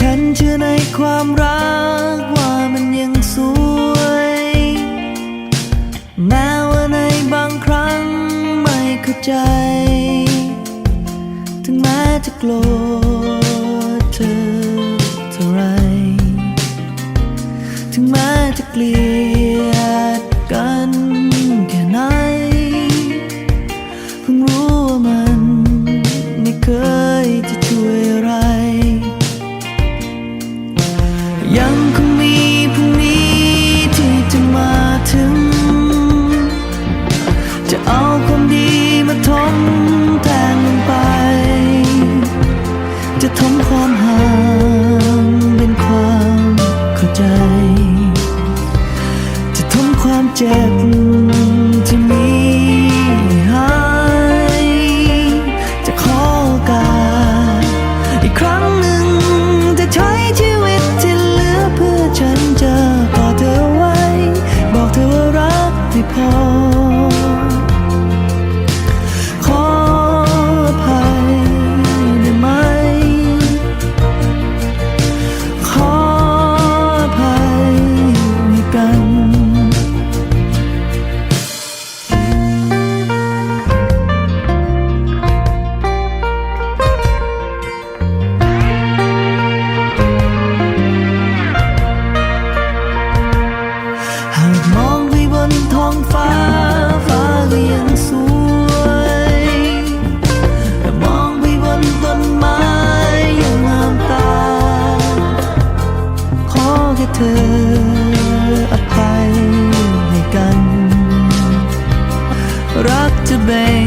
ฉันเชื่อในความรักว่ามันยังสวย แม้ว่าในบางครั้งไม่เข้าใจ ถึงแม้จะโกรธเธอเท่าไร ถึงแม้จะเกลียดกันแค่ไหน เพิ่งรู้ว่ามันไม่เคยจะช่วย ความห่างเป็นความเข้าใจ จะทมความเจ็บ เธออภัยให้กัน รักจะแบ่ง